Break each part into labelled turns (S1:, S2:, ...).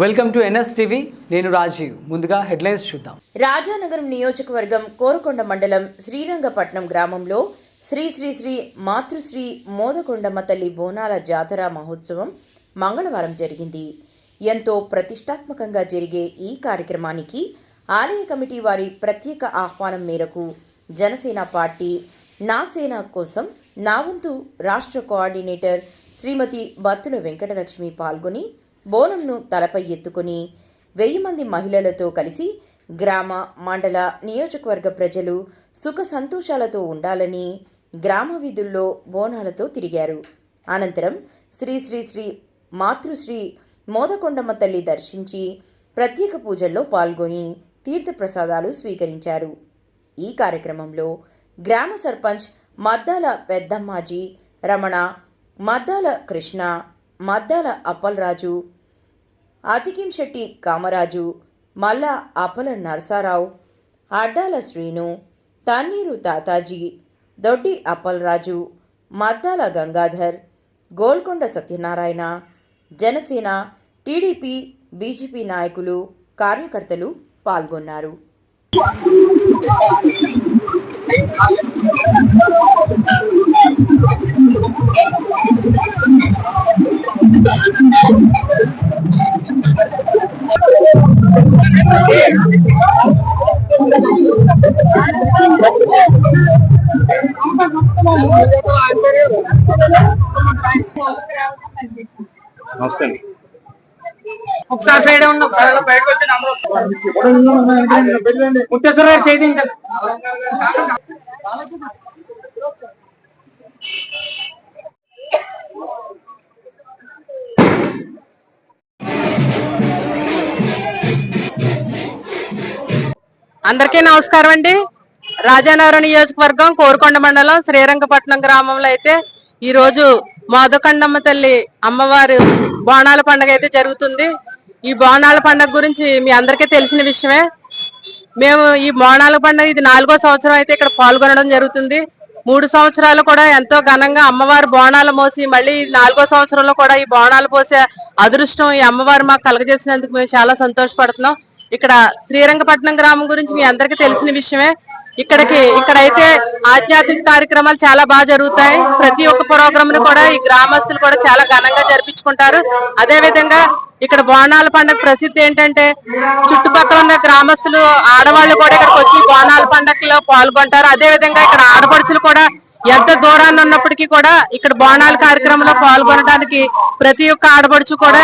S1: Welcome to NS TV. నేను రాజీవ్. ముందుగా headlines చూద్దాం.
S2: రాజానగరం నియోజకవర్గం కోరకొండ మండలం శ్రీరంగపట్నం గ్రామంలో శ్రీ శ్రీ శ్రీ మాతృశ్రీ మోదకొండమ్మ తల్లి బోనాల జాతర మహోత్సవం మంగళవారం జరిగింది. ఎంతో ప్రతిష్టాత్మకంగా జరిగే ఈ కార్యక్రమానికి ఆలయ కమిటీ వారి ప్రత్యేక ఆహ్వానం మేరకు జనసేన పార్టీ నా సేన కోసం నా వంతు రాష్ట్ర కోఆర్డినేటర్ శ్రీమతి బత్తుల వెంకటలక్ష్మి పాల్గొని బోనంను తలపై ఎత్తుకొని వెయ్యి మంది మహిళలతో కలిసి గ్రామ మండల నియోజకవర్గ ప్రజలు సుఖ సంతోషాలతో ఉండాలని గ్రామ వీధుల్లో బోనాలతో తిరిగారు. అనంతరం శ్రీ శ్రీ శ్రీ మాతృశ్రీ మోదకొండమ్మ తల్లి దర్శించి ప్రత్యేక పూజల్లో పాల్గొని తీర్థప్రసాదాలు స్వీకరించారు. ఈ కార్యక్రమంలో గ్రామ సర్పంచ్ మద్దాల పెద్దమ్మాజీ రమణ మద్దాల కృష్ణ మద్దాల అప్పలరాజు అతికింశెట్టి కామరాజు మల్ల అప్పల నరసారావు అడ్డాల శ్రీను తన్నీరు తాతాజీ దొడ్డి అప్పలరాజు మద్దాల గంగాధర్ గోల్కొండ సత్యనారాయణ జనసేన టీడీపీ బీజేపీ నాయకులు కార్యకర్తలు పాల్గొన్నారు.
S3: నమస్తే అండి.
S4: ఒకసారి సైడ్ ఉండి ఒకసారి బయటకు ముత్తేశ్వర గారు చేయించండి. అందరికీ నమస్కారం అండి. రాజానగరం నియోజకవర్గం కోరుకొండ మండలం శ్రీరంగపట్నం గ్రామంలో అయితే ఈ రోజు తల్లి అమ్మవారు బోనాల పండగ అయితే జరుగుతుంది. ఈ బోనాల పండగ గురించి మీ అందరికీ తెలిసిన విషయమే. మేము ఈ బోనాల పండుగ ఇది నాలుగో సంవత్సరం అయితే ఇక్కడ పాల్గొనడం జరుగుతుంది. మూడు సంవత్సరాలు కూడా ఎంతో ఘనంగా అమ్మవారు బోనాలు మోసి మళ్ళీ నాలుగో సంవత్సరంలో కూడా ఈ బోనాలు పోసే అదృష్టం ఈ అమ్మవారు మాకు కలగజేసినందుకు మేము చాలా సంతోషపడుతున్నాం. ఇక్కడ శ్రీరంగపట్నం గ్రామం గురించి మీ అందరికీ తెలిసిన విషయమే. ఇక్కడికి ఇక్కడైతే ఆధ్యాత్మిక కార్యక్రమాలు చాలా బాగా జరుగుతాయి. ప్రతి ఒక్క ప్రోగ్రామ్ని కూడా ఈ గ్రామస్తులు కూడా చాలా ఘనంగా జరిపించుకుంటారు. అదే విధంగా ఇక్కడ బోనాల పండుగ ప్రసిద్ధి ఏంటంటే చుట్టుపక్కల ఉన్న గ్రామస్తులు ఆడవాళ్ళు కూడా ఇక్కడికి వచ్చి బోనాల పండుగలో పాల్గొంటారు. అదే విధంగా ఇక్కడ ఆడపడుచులు కూడా ఎంత దూరాన్ని ఉన్నప్పటికీ కూడా ఇక్కడ బోనాల కార్యక్రమంలో పాల్గొనడానికి ప్రతి ఒక్క ఆడపడుచు కూడా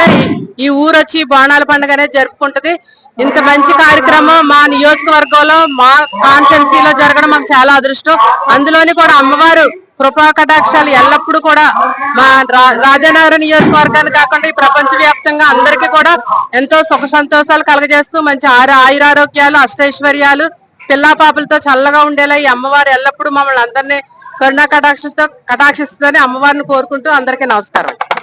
S4: ఈ- ఊరు వచ్చి బోనాల పండుగ అనేది జరుపుకుంటది. ఇంత మంచి కార్యక్రమం మా నియోజకవర్గంలో మా కాన్స్టెన్సీలో జరగడం మాకు చాలా అదృష్టం. అందులోని కూడా అమ్మవారు కృపా కటాక్షాలు ఎల్లప్పుడూ కూడా మా రా- రాజానగరం నియోజకవర్గాన్ని కాకుండా ఈ ప్రపంచ వ్యాప్తంగా అందరికీ కూడా ఎంతో సుఖ సంతోషాలు కలగజేస్తూ మంచి ఆరు ఆయురారోగ్యాలు అష్టైశ్వర్యాలు పిల్లా పాపలతో చల్లగా ఉండేలా ఈ అమ్మవారు ఎల్లప్పుడూ మమ్మల్ని అందరినీ కరుణా కటాక్షంతో కటాక్షిస్తుందని అమ్మవారిని కోరుకుంటూ అందరికీ నమస్కారం.